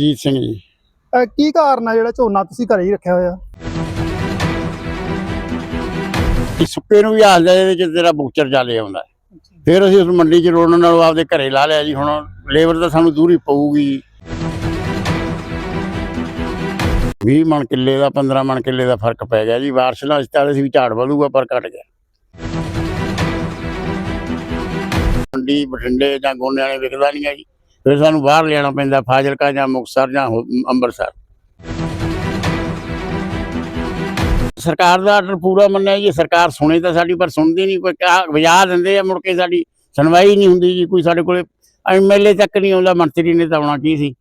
ਜੀਤ ਸਿੰਘ ਜੀ। ਅਹ ਕੀ ਕਾਰਨ ਆ ਜਿਹੜਾ ਝੋਨਾ ਤੁਸੀਂ ਘਰੇ ਹੀ ਰੱਖਿਆ ਹੋਇਆ? ਇਹ ਸੁੱਕੇ ਨੂੰ ਵੀ ਜਾਏ ਇਹਦੇ ਚ ਤੇਰਾ ਬੂਚਰ ਚਾਲੇ ਆਉਂਦਾ ਹੈ। ਫਿਰ ਅਸੀਂ ਉਸ ਮੰਡੀ ਚ ਰੋਣ ਨਾਲੋਂ ਆਪਦੇ ਘਰੇ ਲਾ ਲਿਆ ਜੀ। ਹੁਣ ਲੇਬਰ ਤਾਂ ਸਾਨੂੰ ਦੂਰੀ ਪਊਗੀ 20 ਮਣ ਕਿੱਲੇ ਦਾ 15 ਮਣ ਕਿੱਲੇ ਦਾ ਫ਼ਰਕ ਪੈ ਗਿਆ ਜੀ। ਬਾਰਿਸ਼ ਨਾਲ ਚਾਲੇ ਸੀ ਵੀ ਝਾੜ ਵਧੂਗਾ ਪਰ ਘਟ ਗਿਆ। ਮੰਡੀ ਬਠਿੰਡੇ ਜਾਂ ਗੋਨੇ ਵਾਲੇ ਵਿਕਦਾ ਨਹੀਂ ਹੈ ਜੀ। ਫਿਰ ਸਾਨੂੰ ਬਾਹਰ ਲਿਆਉਣਾ ਪੈਂਦਾ, ਫਾਜ਼ਿਲਕਾ ਜਾਂ ਮੁਕਤਸਰ ਜਾਂ ਅੰਮ੍ਰਿਤਸਰ। ਸਰਕਾਰ ਦਾ ਆਰਡਰ ਪੂਰਾ ਮੰਨਿਆ ਜੀ, ਸਰਕਾਰ ਸੁਣੇ ਤਾਂ ਸਾਡੀ, ਪਰ ਸੁਣਦੀ ਨਹੀਂ, ਕੋਈ ਵਜਾ ਦਿੰਦੇ ਆ ਮੁੜ ਕੇ ਸਾਡੀ ਸੁਣਵਾਈ ਨਹੀਂ ਹੁੰਦੀ ਜੀ, ਕੋਈ ਸਾਡੇ ਕੋਲੇ ਐਮਐਲਏ ਤੱਕ ਨਹੀਂ ਆਉਂਦਾ, ਮੰਤਰੀ ਨੇ ਤਾਂ ਆਉਣਾ ਕੀ ਸੀ।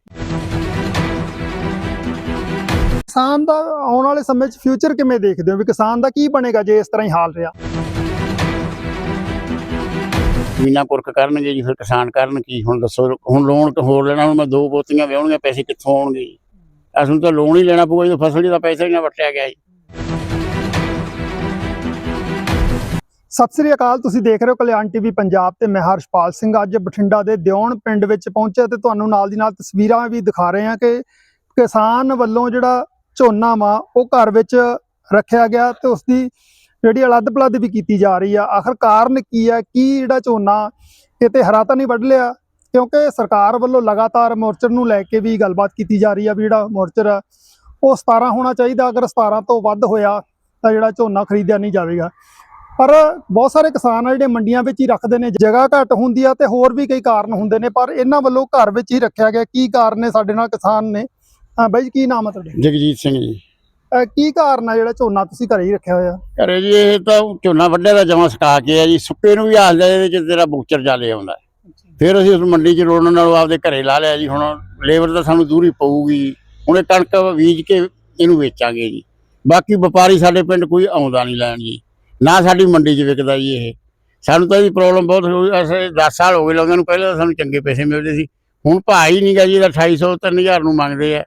ਕਿਸਾਨ ਦਾ ਆਉਣ ਵਾਲੇ ਸਮੇਂ 'ਚ ਫਿਊਚਰ ਕਿਵੇਂ ਦੇਖਦੇ ਹੋ? ਵੀ ਕਿਸਾਨ ਦਾ ਕੀ ਬਣੇਗਾ ਜੇ ਇਸ ਤਰ੍ਹਾਂ ਹੀ ਹਾਲ ਰਿਹਾ? ਜ਼ਮੀਨਾਂ ਕੁਰਕ ਕਰਨਗੇ ਜੀ, ਫਿਰ ਕਿਸਾਨ ਕਰਨ ਕੀ? ਹੁਣ ਦੱਸੋ, ਹੁਣ ਲੋਨ ਹੋਰ ਲੈਣਾ, ਹੁਣ ਮੈਂ ਦੋ ਪੋਤੀਆਂ ਵਿਆਹਣੀਆਂ ਪੈਸੇ ਕਿੱਥੋਂ ਆਉਣਗੇ ਜੀ? ਅਸਲ ਤਾਂ ਲੋਨ ਹੀ ਲੈਣਾ ਪਊਗਾ, ਜਦੋਂ ਫਸਲ ਦਾ ਪੈਸਾ ਹੀ ਨਾ ਵਟਿਆ ਗਿਆ ਜੀ। ਸਤਿ ਸ੍ਰੀ ਅਕਾਲ, ਤੁਸੀਂ ਦੇਖ ਰਹੇ ਹੋ ਕਲਿਆਣ ਟੀਵੀ ਪੰਜਾਬ ਤੇ ਮੈਂ ਹਰਸ਼ਪਾਲ ਸਿੰਘ। ਅੱਜ ਬਠਿੰਡਾ ਦੇ ਦਿਉਣ ਪਿੰਡ ਵਿੱਚ ਪਹੁੰਚਿਆ ਤੇ ਤੁਹਾਨੂੰ ਨਾਲ ਦੀ ਨਾਲ ਤਸਵੀਰਾਂ ਵੀ ਦਿਖਾ ਰਹੇ ਹਾਂ ਕਿ ਕਿਸਾਨ ਵੱਲੋਂ ਜਿਹੜਾ ਝੋਨਾ ਵਾ, ਉਹ ਘਰ ਵਿੱਚ ਰੱਖਿਆ ਗਿਆ ਤੇ ਉਸ ਦੀ ਜਿਹੜੀ ਅਲੱਧ ਪਲੱਧ ਵੀ ਕੀਤੀ ਜਾ ਰਹੀ ਆ ਆਖਰ ਕਾਰਨ ਕੀ ਆ ਕੀ ਜਿਹੜਾ ਝੋਨਾ ਕਿਤੇ ਹਰਾ ਤਾਂ ਨਹੀਂ ਵੱਢ ਲਿਆ? ਕਿਉਂਕਿ ਸਰਕਾਰ ਵੱਲੋਂ ਲਗਾਤਾਰ ਮੋਰਚਰ ਨੂੰ ਲੈ ਕੇ ਵੀ ਗੱਲਬਾਤ ਕੀਤੀ ਜਾ ਰਹੀ ਆ ਵੀ ਜਿਹੜਾ ਮੋਰਚਰ ਆ ਉਹ 17 ਹੋਣਾ ਚਾਹੀਦਾ ਅਗਰ 17 ਤੋਂ ਵੱਧ ਹੋਇਆ ਤਾਂ ਜਿਹੜਾ ਝੋਨਾ ਖਰੀਦਿਆ ਨਹੀਂ ਜਾਵੇਗਾ। ਪਰ ਬਹੁਤ ਸਾਰੇ ਕਿਸਾਨ ਆ ਜਿਹੜੇ ਮੰਡੀਆਂ ਵਿੱਚ ਹੀ ਰੱਖਦੇ ਨੇ ਜਗ੍ਹਾ ਘੱਟ ਹੁੰਦੀ ਆ ਤੇ ਹੋਰ ਵੀ ਕਈ ਕਾਰਨ ਹੁੰਦੇ ਨੇ ਪਰ ਇਹਨਾਂ ਵੱਲੋਂ ਘਰ ਵਿੱਚ ਹੀ ਰੱਖਿਆ ਗਿਆ। ਕੀ ਕਾਰਨ ਨੇ ਸਾਡੇ ਨਾਲ ਕਿਸਾਨ ਨੇ? ਹਾਂ ਬਾਈ ਜੀ, ਕੀ ਨਾਮ ਆ ਤੁਹਾਡਾ? ਜਗਜੀਤ ਸਿੰਘ ਜੀ। ਅਹ ਕੀ ਕਾਰਨ ਆ ਜਿਹੜਾ ਝੋਨਾ ਤੁਸੀਂ ਘਰੇ ਹੀ ਰੱਖਿਆ ਹੋਇਆ? ਘਰੇ ਜੀ ਇਹ ਤਾਂ ਝੋਨਾ ਵੱਢਿਆ ਦਾ ਜਮਾ ਸਕਾ ਕੇ ਆ ਜੀ। ਸੁੱਕੇ ਨੂੰ ਵੀ ਜਾਏ ਇਹਦੇ ਚ ਤੇਰਾ ਬੂਚਰ ਚਾਲੇ ਆਉਂਦਾ। ਫਿਰ ਅਸੀਂ ਉਸ ਮੰਡੀ ਚ ਰੋਣ ਨਾਲੋਂ ਆਪਦੇ ਘਰੇ ਲਾ ਲਿਆ ਜੀ। ਹੁਣ ਲੇਬਰ ਤਾਂ ਸਾਨੂੰ ਦੂਰੀ ਪਊਗੀ ਹੁਣ ਇਹ ਕਣਕ ਬੀਜ ਕੇ ਇਹਨੂੰ ਵੇਚਾਂਗੇ ਜੀ। ਬਾਕੀ ਵਪਾਰੀ ਸਾਡੇ ਪਿੰਡ ਕੋਈ ਆਉਂਦਾ ਨਹੀਂ ਲੈਣ ਜੀ। ਨਾ ਸਾਡੀ ਮੰਡੀ 'ਚ ਵਿਕਦਾ ਜੀ ਇਹ। ਸਾਨੂੰ ਤਾਂ ਇਹਦੀ ਪ੍ਰੋਬਲਮ ਬਹੁਤ ਹੋਈ ਅਸੀਂ 10 ਸਾਲ ਹੋ ਗਏ ਲਾਉਂਦੇ ਨੂੰ। ਪਹਿਲਾਂ ਤਾਂ ਸਾਨੂੰ ਚੰਗੇ ਪੈਸੇ ਮਿਲਦੇ ਸੀ। ਹੁਣ ਭਾਅ ਹੀ ਨਹੀਂਗਾ ਜੀ। ਇਹਦਾ 2800 3000 ਨੂੰ ਮੰਗਦੇ ਆ।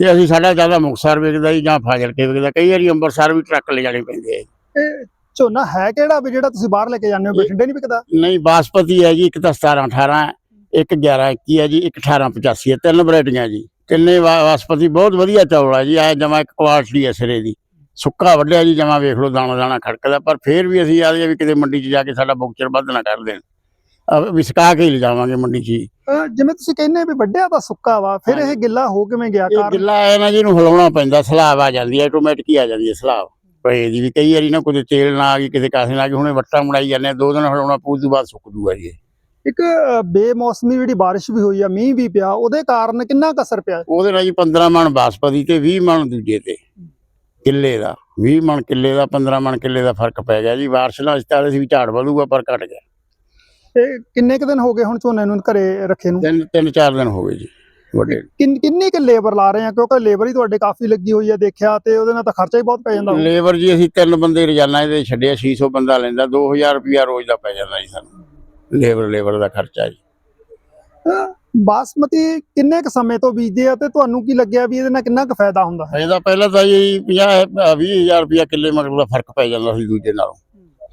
ਤੇ ਅਸੀਂ ਸਾਡਾ ਜ਼ਿਆਦਾ ਮੁਕਤਸਰ ਵਿਕਦਾ ਜੀ ਜਾਂ ਫਾਜ਼ਿਲਕੇ ਵਿਕਦਾ ਕਈ ਵਾਰੀ ਅੰਮ੍ਰਿਤਸਰ ਵੀ ਟਰੱਕ ਲੈ ਜਾਣੇ ਪੈਂਦੇ ਆ ਇਹ ਝੋਨਾ ਹੈ ਕਿਹੜਾ ਵੀ ਜਿਹੜਾ ਤੁਸੀਂ ਬਾਹਰ ਲੈ ਕੇ ਜਾਂਦੇ ਹੋ ਬਠਿੰਡੇ ਨਹੀਂ ਵਿਕਦਾ? ਨਹੀਂ ਬਾਸਪਤੀ ਹੈ ਜੀ ਇੱਕ ਤਾਂ 17 18 ਹੈ ਇੱਕ 11 21 ਹੈ ਜੀ ਇੱਕ 18 85 ਹੈ ਤਿੰਨ ਵੈਰਾਈਟੀਆਂ ਜੀ। ਤਿੰਨੇ ਬਾਸਪਤੀ ਬਹੁਤ ਵਧੀਆ ਚੌਲ ਹੈ ਜੀ ਐ ਜਮਾ ਇੱਕ ਕੁਆਲਿਟੀ ਹੈ ਸਿਰੇ ਦੀ। ਸੁੱਕਾ ਵੱਢਿਆ ਜੀ ਜਮਾ ਵੇਖ ਲਓ ਦਾਣਾ ਦਾਣਾ ਖੜਕਦਾ ਪਰ ਫੇਰ ਵੀ ਅਸੀਂ ਆਦੇ ਵੀ ਕਿਤੇ ਮੰਡੀ 'ਚ ਜਾ ਕੇ ਸਾਡਾ ਬੁਕਚਰ ਵੱਧ ਨਾ ਕਰ ਦੇਣ। ਅਹ ਵਿਸਕਾ ਕੇ ਹੀ ਲਿਜਾਵਾਂਗੇ ਮੰਡੀ 'ਚ ਹੀ। ਅਹ ਜਿਵੇਂ ਤੁਸੀਂ ਕਹਿੰਦੇ ਵੀ ਵੱਡਿਆ ਤਾਂ ਸੁੱਕਾ ਵਾ ਫਿਰ ਇਹ। ਗਿੱਲਾ ਹੋ ਕਿਵੇਂ ਗਿਆ ਇਹ ਕਾਰਨ ਗਿੱਲਾ ਹੈ ਨਾ ਜੀ ਇਹਨੂੰ ਹਿਲਾਉਣਾ ਪੈਂਦਾ ਸਲਾਬ ਆ ਜਾਂਦੀ ਹੈ ਆਟੋਮੈਟਿਕ ਹੀ ਆ ਜਾਂਦੀ ਹੈ ਸਲਾਬ ਪਏ ਦੀ ਵੀ ਕਈ ਵਾਰੀ ਨਾ ਕੋਈ ਤੇਲ ਨਾ ਆ ਗਈ ਕਿਤੇ ਕਾਸੇ ਨਾ ਆ ਗਈ ਹੁਣੇ ਵੱਟਾਂ ਮੜਾਈ ਜਾਂਦੇ ਆ, ਦੋ ਦਿਨ ਹਿਲਾਉਣਾ ਪਊ ਤੋਂ ਬਾਅਦ ਸੁੱਕ ਜੂਗਾ ਜੀ ਇਹ। ਇੱਕ ਅਹ, ਬੇਮੌਸਮੀ ਜਿਹੜੀ ਬਾਰਿਸ਼ ਵੀ ਹੋਈ ਆ ਮੀਂਹ ਵੀ ਪਿਆ ਉਹਦੇ ਕਾਰਨ ਕਿੰਨਾ ਕੁ ਅਸਰ ਪਿਆ ਉਹਦੇ ਨਾਲ ਜੀ 15 ਮਣ ਬਾਸਪਤੀ ਤੇ 20 ਮਣ ਦੂਜੇ ਤੇ ਕਿੱਲੇ ਦਾ 20 ਮਣ ਕਿੱਲੇ ਦਾ 15 ਮਣ ਕਿੱਲੇ ਦਾ ਫ਼ਰਕ ਪੈ ਗਿਆ ਜੀ ਬਾਰਿਸ਼ ਨਾਲ ਚਾਲੇ ਸੀ ਵੀ ਝਾੜ ਵਧੂਗਾ ਪਰ ਘਟ ਗਿਆ ਤੇ ਕਿੰਨੇ ਕੁ ਦਿਨ ਹੋ ਗਏ ਹੁਣ ਝੋਨੇ ਨੂੰ ਘਰੇ ਰੱਖੇ ਨੂੰ? ਤਿੰਨ ਤਿੰਨ ਚਾਰ ਦਿਨ ਹੋ ਗਏ ਜੀ ਵੱਡੇ। ਕਿੰਨ ਕਿੰਨੀ ਕੁ ਲੇਬਰ ਲਾ ਰਹੇ ਆ? ਕਿਉਂਕਿ ਲੇਬਰ ਹੀ ਤੁਹਾਡੇ ਕਾਫੀ ਲੱਗੀ ਹੋਈ ਆ ਦੇਖਿਆ ਤੇ ਉਹਦੇ ਨਾਲ ਤਾਂ ਖਰਚਾ ਹੀ ਬਹੁਤ ਪੈ ਜਾਂਦਾ ਹੋਊ। ਲੇਬਰ ਜੀ ਅਸੀਂ ਤਿੰਨ ਬੰਦੇ ਰੋਜ਼ਾਨਾ ਇਹਦੇ ਛੱਡਿਆ 600 ਬੰਦਾ ਲੈਂਦਾ 2000 ਰੁਪਿਆ ਰੋਜ਼ ਦਾ ਪੈ ਜਾਂਦਾ ਜੀ ਸਾਨੂੰ। ਲੇਬਰ ਲੇਬਰ ਦਾ ਖਰਚਾ ਜੀ। ਅਹ ਬਾਸਮਤੀ ਕਿੰਨੇ ਕੁ ਸਮੇਂ ਤੋਂ ਬੀਜਦੇ ਆ ਤੇ ਤੁਹਾਨੂੰ ਕੀ ਲੱਗਿਆ ਵੀ ਇਹਦੇ ਨਾਲ ਕਿੰਨਾ ਕੁ ਫਾਇਦਾ ਹੁੰਦਾ ਹੈ? ਇਹਦਾ ਪਹਿਲਾਂ ਤਾਂ ਜੀ 50 20000 ਰੁਪਿਆ ਕਿੱਲੇ ਮਗਰ ਦਾ ਫ਼ਰਕ ਪੈ ਜਾਂਦਾ ਸੀ ਦੂਜੇ ਨਾਲੋਂ।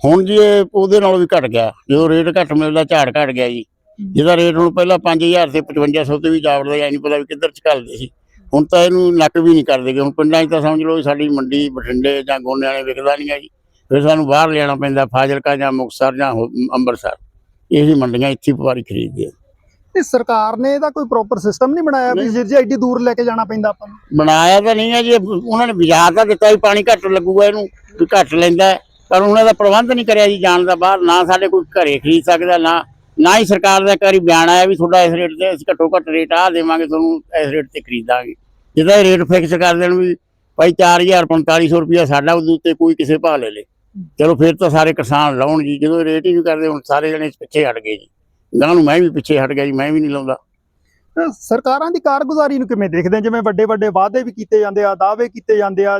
ਹੁਣ ਜੀ ਇਹ ਉਹਦੇ ਨਾਲੋਂ ਵੀ ਘਟ ਗਿਆ। ਜਦੋਂ ਰੇਟ ਘੱਟ ਮਿਲਦਾ ਝਾੜ ਘਟ ਗਿਆ ਜੀ। ਜਿਹਦਾ ਰੇਟ ਹੁਣ ਪਹਿਲਾਂ 5000 ਤੇ 5500 ਤੇ ਵੀ ਜਾਵੜਦਾ ਜਾਂ ਨਹੀਂ ਪਤਾ ਵੀ ਕਿੱਧਰ ਚਕਲਦੇ ਸੀ। ਹੁਣ ਤਾਂ ਇਹਨੂੰ ਨੱਕ ਵੀ ਨਹੀਂ ਕਰਦੇ। ਹੁਣ ਪਿੰਡਾਂ 'ਚ ਤਾਂ ਸਮਝ ਲਓ ਸਾਡੀ ਮੰਡੀ ਬਠਿੰਡੇ ਜਾਂ ਗੋਨੇ ਵਾਲੇ ਵਿਕਦਾ ਨਹੀਂ ਹੈ ਜੀ। ਫਿਰ ਸਾਨੂੰ ਬਾਹਰ ਲਿਆਉਣਾ ਪੈਂਦਾ ਫਾਜ਼ਿਲਕਾ ਜਾਂ ਮੁਕਤਸਰ ਜਾਂ ਹੋ- ਅੰਮ੍ਰਿਤਸਰ ਇਹੀ ਮੰਡੀਆਂ ਇੱਥੇ ਹੀ ਵਪਾਰੀ ਖਰੀਦਦੇ ਆ। ਤੇ ਸਰਕਾਰ ਨੇ ਇਹਦਾ ਕੋਈ ਪ੍ਰੋਪਰ ਸਿਸਟਮ ਨਹੀਂ ਬਣਾਇਆ ਵੀ ਨਹੀਂ। ਜੇ ਐਡੀ ਦੂਰ ਲੈ ਕੇ ਜਾਣਾ ਪੈਂਦਾ ਆਪਾਂ ਨੂੰ? ਬਣਾਇਆ ਤਾਂ ਨਹੀਂ ਹੈ ਜੀ। ਉਹਨਾਂ ਨੇ ਬਾਜ਼ਾਰ ਤਾਂ ਦਿੱਤਾ ਵੀ ਪਾਣੀ ਘੱਟ ਲੱਗੂਗਾ ਇਹਨੂੰ ਵੀ ਘੱਟ ਲੈਂਦਾ। ਹੈ। ਪਰ ਉਹਨਾਂ ਦਾ ਪ੍ਰਬੰਧ ਨਹੀਂ ਕਰਿਆ ਜੀ ਜਾਣ ਦਾ ਬਾਹਰ, ਨਾ ਸਾਡੇ ਕੋਈ ਘਰੇ ਖਰੀਦ ਸਕਦਾ, ਨਾ ਨਾ ਹੀ ਸਰਕਾਰ ਦਾ ਇੱਕ ਵਾਰੀ ਬਿਆਨ ਆਇਆ ਵੀ ਤੁਹਾਡਾ ਇਸ ਰੇਟ ਤੇ ਅਸੀਂ ਘੱਟੋ ਘੱਟ ਰੇਟ ਆ ਦੇਵਾਂਗੇ, ਤੁਹਾਨੂੰ ਇਸ ਰੇਟ ਤੇ ਖਰੀਦਾਂਗੇ। ਜਿਹਦਾ ਰੇਟ ਫਿਕਸ ਕਰ ਦੇਣ ਵੀ ਭਾਈ 4000 4500 ਰੁਪਇਆ ਸਾਡਾ, ਉਹਦੇ ਉੱਤੇ ਕੋਈ ਕਿਸੇ ਭਾਅ ਲੈ ਲੇ। ਚਲੋ ਫਿਰ ਤਾਂ ਸਾਰੇ ਕਿਸਾਨ ਲਾਉਣ ਜੀ, ਜਦੋਂ ਰੇਟ ਹੀ ਨਹੀਂ ਕਰਦੇ, ਹੁਣ ਸਾਰੇ ਜਣੇ ਪਿੱਛੇ ਹਟ ਗਏ ਜੀ। ਗਾਂ ਨੂੰ ਮੈਂ ਵੀ ਪਿੱਛੇ ਹਟ ਗਿਆ ਜੀ, ਮੈਂ ਵੀ ਨਹੀਂ ਲਾਉਂਦਾ। ਸਰਕਾਰਾਂ ਦੀ ਕਾਰਗੁਜ਼ਾਰੀ ਨੂੰ ਕਿਵੇਂ ਦੇਖਦੇ ਜਿਵੇਂ ਵੱਡੇ ਵੱਡੇ ਵਾਅਦੇ ਵੀ ਕੀਤੇ ਜਾਂਦੇ ਆ, ਦਾਅਵੇ ਕੀਤੇ ਜਾਂਦੇ ਆ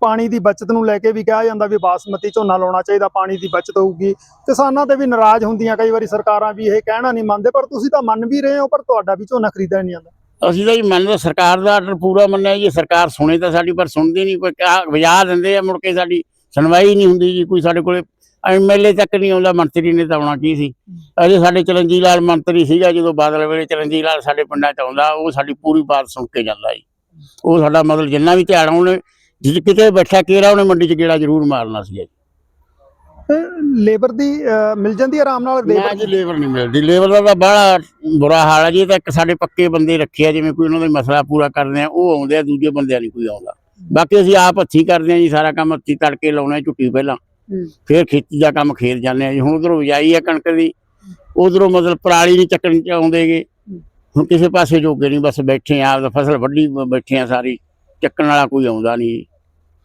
ਪਾਣੀ ਦੀ ਬਚਤ ਨੂੰ ਲੈ ਕੇ ਵੀ ਕਿਹਾ ਜਾਂਦਾ ਵੀ ਬਾਸਮਤੀ ਝੋਨਾ ਲਾਉਣਾ ਚਾਹੀਦਾ, ਪਾਣੀ ਦੀ ਬਚਤ ਹੋਊਗੀ। ਕਿਸਾਨਾਂ ਤੇ ਵੀ ਨਾਰਾਜ਼ ਹੁੰਦੀਆਂ, ਕਈ ਵਾਰੀ ਸਰਕਾਰਾਂ ਵੀ ਇਹ ਕਹਿਣਾ ਨਹੀਂ ਮੰਨਦੇ, ਪਰ ਤੁਸੀਂ ਤਾਂ ਮੰਨ ਵੀ ਰਹੇ ਹੋ, ਪਰ ਤੁਹਾਡਾ ਵੀ ਝੋਨਾ ਖਰੀਦਿਆ ਨਹੀਂ ਜਾਂਦਾ। ਅਸੀਂ ਤਾਂ ਜੀ ਮੰਨਦੇ ਸਰਕਾਰ ਦਾ ਆਰਡਰ ਪੂਰਾ ਮੰਨਿਆ ਜੀ, ਸਰਕਾਰ ਸੁਣੇ ਤਾਂ ਸਾਡੀ, ਪਰ ਸੁਣਦੀ ਨਹੀਂ, ਕੋਈ ਵਜਾ ਦਿੰਦੇ ਆ, ਮੁੜ ਕੇ ਸਾਡੀ ਸੁਣਵਾਈ ਨਹੀਂ ਹੁੰਦੀ ਜੀ, ਕੋਈ ਸਾਡੇ ਕੋਲੇ ਐਮਐਲਏ ਤੱਕ ਨਹੀਂ ਆਉਂਦਾ, ਮੰਤਰੀ ਨੇ ਤਾਂ ਆਉਣਾ ਕੀ ਸੀ। ਅਜੇ ਸਾਡੇ ਚਰਨਜੀਤ ਲਾਲ ਮੰਤਰੀ ਸੀਗਾ, ਜਦੋਂ ਬਾਦਲ ਵੇਲੇ ਚਰਨਜੀਤ ਲਾਲ ਸਾਡੇ ਪਿੰਡਾਂ ਚ ਆਉਂਦਾ, ਉਹ ਸਾਡੀ ਪੂਰੀ ਬਾਤ ਸੁਣ ਕੇ ਜਾਂਦਾ ਜੀ। ਉਹ ਸਾਡਾ ਮਤਲਬ ਜਿੰਨਾ ਵੀ ਧਿਆਨ ਉਹਨੇ ਜਿੱਦ ਕਿਤੇ ਬੈਠਾ ਕਿਹੜਾ ਉਹਨੇ ਮੰਡੀ ਚ ਗੇੜਾ ਜ਼ਰੂਰ ਮਾਰਨਾ ਸੀ ਜੀ। ਲੇਬਰ ਦੀ ਮਿਲ ਜਾਂਦੀ ਆਰਾਮ ਨਾਲ ਲੇਬਰ? ਜੀ ਲੇਬਰ ਨਹੀਂ ਮਿਲਦੀ। ਲੇਬਰ ਦਾ ਤਾਂ ਬੜਾ ਬੁਰਾ ਹਾਲ ਹੈ ਜੀ ਤਾਂ ਇੱਕ ਸਾਡੇ ਪੱਕੇ ਬੰਦੇ ਰੱਖੇ ਆ ਜਿਵੇਂ ਕੋਈ ਉਹਨਾਂ ਦਾ ਮਸਲਾ ਪੂਰਾ ਕਰਦੇ ਆ ਉਹ ਆਉਂਦੇ ਆ ਦੂਜੇ ਬੰਦਿਆਂ ਨਹੀਂ ਕੋਈ ਆਉਂਦਾ। ਬਾਕੀ ਅਸੀਂ ਆਪ ਹੱਥੀ ਕਰਦੇ ਆ ਜੀ ਸਾਰਾ ਕੰਮ ਹੱਥੀ ਤੜਕੇ ਲਾਉਣੇ ਝੁੱਟੀ ਪਹਿਲਾਂ। ਫਿਰ ਖੇਤੀ ਦਾ ਕੰਮ ਖੇਤ ਜਾਂਦੇ ਆ ਜੀ। ਹੁਣ ਉਧਰੋਂ ਬਿਜਾਈ ਆ ਕਣਕ ਦੀ ਉਧਰੋਂ ਮਤਲਬ ਪਰਾਲੀ ਨਹੀਂ ਚੱਕਣ ਚ ਆਉਂਦੇਗੇ ਹੁਣ ਕਿਸੇ ਪਾਸੇ ਜੋਗੇ ਨਹੀਂ ਬਸ ਬੈਠੇ ਆ ਆਪਦਾ ਫਸਲ ਵੱਢੀ ਬ- ਬੈਠੇ ਆ ਸਾਰੀ। ਚੱਕਣ ਵਾਲਾ ਕੋਈ ਆਉਂਦਾ ਨਹੀਂ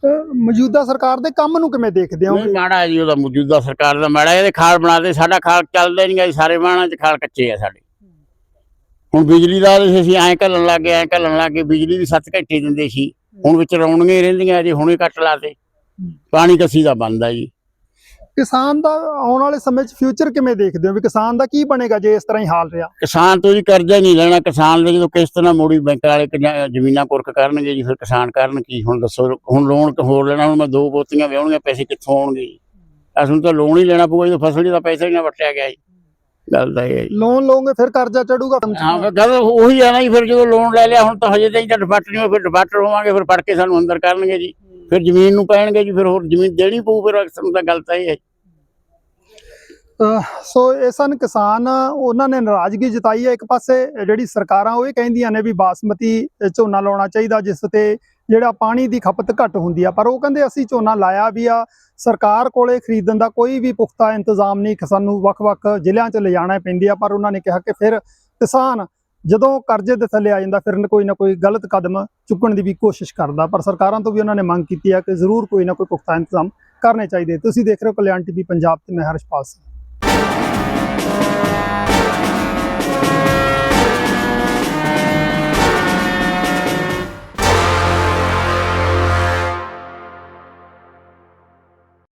ਅਹ, ਮੌਜੂਦਾ ਸਰਕਾਰ ਦੇ ਕੰਮ ਨੂੰ ਕਿਵੇਂ ਦੇਖਦੇ ਹੋ ਨਹੀਂ ਮਾੜਾ ਹੈ ਜੀ ਉਹਦਾ ਮੌਜੂਦਾ ਸਰਕਾਰ ਦਾ ਮਾੜਾ ਇਹਦੇ ਖਾਲ ਬਣਾਦੇ ਸਾਡਾ ਖਾਲ ਚੱਲਦਾ ਨਹੀਂ ਗਾ ਜੀ ਸਾਰੇ ਬਾਣਾ ਚ ਖਾਲ ਕੱਚੇ ਆ ਸਾਡੇ। ਹੁਣ ਬਿਜਲੀ ਦਾ ਤਾਂ ਅਸੀਂ ਐਂ ਘੱਲਣ ਲੱਗ ਗਏ ਐਂ ਘੱਲਣ ਲੱਗ ਗਏ ਬਿਜਲੀ ਵੀ 7 ਘੰਟੇ ਦਿੰਦੇ ਸੀ। ਹੁਣ ਵਿੱਚ ਰੌਣੀਆਂ ਹੀ ਰਹਿੰਦੀਆਂ ਜੀ ਹੁਣੇ ਕੱਟ ਲਾਤੇ ਪਾਣੀ ਕੱਸੀ ਦਾ ਬੰਦ ਆ ਜੀ। ਕਿਸਾਨ ਦਾ ਆਉਣ ਵਾਲੇ ਸਮੇਂ 'ਚ ਫਿਊਚਰ ਕਿਵੇਂ ਦੇਖਦੇ ਹੋ? ਵੀ ਕਿਸਾਨ ਦਾ ਕੀ ਬਣੇਗਾ ਜੇ ਇਸ ਤਰ੍ਹਾਂ ਹੀ ਹਾਲ ਰਿਹਾ? ਕਿਸਾਨ ਤੋਂ ਜੀ ਕਰਜ਼ਾ ਨਹੀਂ ਲੈਣਾ। ਕਿਸਾਨ ਦੇ ਜਦੋਂ ਕਿਸ਼ਤ ਨਾ ਮੋੜੀ ਬੈਂਕ ਵਾਲੇ ਜ਼ਮੀਨਾਂ ਕੁਰਕ ਕਰਨਗੇ ਜੀ ਫਿਰ ਕਿਸਾਨ ਕਰਨ ਕੀ? ਹੁਣ ਦੱਸੋ ਹੁਣ ਲੋਨ ਹੋਰ ਲੈਣਾ ਹੁਣ ਮੈਂ ਦੋ ਪੋਤੀਆਂ ਵਿਆਹਣੀਆਂ ਪੈਸੇ ਕਿੱਥੋਂ ਆਉਣਗੇ ਜੀ? ਅਸਲ ਤਾਂ ਲੋਨ ਹੀ ਲੈਣਾ ਪਊਗਾ ਜਦੋਂ ਫਸਲ ਦਾ ਪੈਸਾ ਹੀ ਨਾ ਵਟਿਆ ਗਿਆ ਜੀ। ਗੱਲ ਤਾਂ ਇਹ ਲੋਨ ਲਓਗੇ ਫਿਰ ਕਰਜ਼ਾ ਚੜੂਗਾ ਹਾਂ ਫਿਰ ਗੱਲ ਉਹੀ ਆ ਨਾ ਜੀ ਫਿਰ ਜਦੋਂ ਲੋਨ ਲੈ ਲਿਆ ਹੁਣ ਤਾਂ ਹਜੇ ਤਾਂ ਡਿਫਾਲਟਰ ਨਹੀਂ ਹੋਏ, ਫਿਰ ਡਿਫਾਲਟਰ ਹੋਵਾਂਗੇ ਫਿਰ ਫੜ ਕੇ ਸਾਨੂੰ ਅੰਦਰ ਕਰਨਗੇ ਜੀ। ਫਿਰ ਜ਼ਮੀਨ ਨੂੰ ਪੈਣਗੇ ਜੀ, ਫਿਰ ਹੋਰ ਜ਼ਮੀਨ ਦੇਣੀ ਪਊ, ਫਿਰ ਅਕਸਰ ਨੂੰ ਤਾਂ ਗੱਲ ਤਾਂ ਇਹ ਹੈ ਸੋ ਇਹ ਸਨ ਕਿਸਾਨ, ਉਹਨਾਂ ਨੇ ਨਾਰਾਜ਼ਗੀ ਜਤਾਈ ਹੈ ਇੱਕ ਪਾਸੇ, ਜਿਹੜੀ ਸਰਕਾਰਾਂ ਉਹ ਇਹ ਕਹਿੰਦੀਆਂ ਨੇ ਵੀ ਬਾਸਮਤੀ ਝੋਨਾ ਲਾਉਣਾ ਚਾਹੀਦਾ, ਜਿਸ ਤੇ ਜਿਹੜਾ ਪਾਣੀ ਦੀ ਖਪਤ ਘੱਟ ਹੁੰਦੀ ਆ, ਪਰ ਉਹ ਕਹਿੰਦੇ ਅਸੀਂ ਝੋਨਾ ਲਾਇਆ ਵੀ ਆ, ਸਰਕਾਰ ਕੋਲੇ ਖਰੀਦਣ ਦਾ ਕੋਈ ਵੀ ਪੁਖਤਾ ਇੰਤਜ਼ਾਮ ਨਹੀਂ, ਸਾਨੂੰ ਵੱਖ-ਵੱਖ ਜ਼ਿਲ੍ਹਿਆਂ 'ਚ ਲਿਜਾਣਾ ਪੈਂਦੀ ਆ, ਪਰ ਉਹਨਾਂ ਨੇ ਕਿਹਾ ਕਿ ਫਿਰ ਕਿਸਾਨ ਜਦੋਂ ਕਰਜ਼ੇ ਦੇ ਥੱਲੇ ਆ ਜਾਂਦਾ, ਫਿਰ ਕੋਈ ਨਾ ਕੋਈ ਗਲਤ ਕਦਮ ਚੁੱਕਣ ਦੀ ਵੀ ਕੋਸ਼ਿਸ਼ ਕਰਦਾ। ਪਰ ਸਰਕਾਰਾਂ ਤੋਂ ਵੀ ਉਹਨਾਂ ਨੇ ਮੰਗ ਕੀਤੀ ਹੈ ਕਿ ਜ਼ਰੂਰ ਕੋਈ ਨਾ ਕੋਈ ਪੁਖਤਾ ਇੰਤਜ਼ਾਮ ਕਰਨੇ ਚਾਹੀਦੇ। ਤੁਸੀਂ ਦੇਖ ਰਹੇ ਹੋ ਕਲਿਆਣ ਟੀਵੀ ਪੰਜਾਬ ਤੇ, ਮੈਂ ਹਰਸ਼ਪਾਲ ਸਿੰਘ।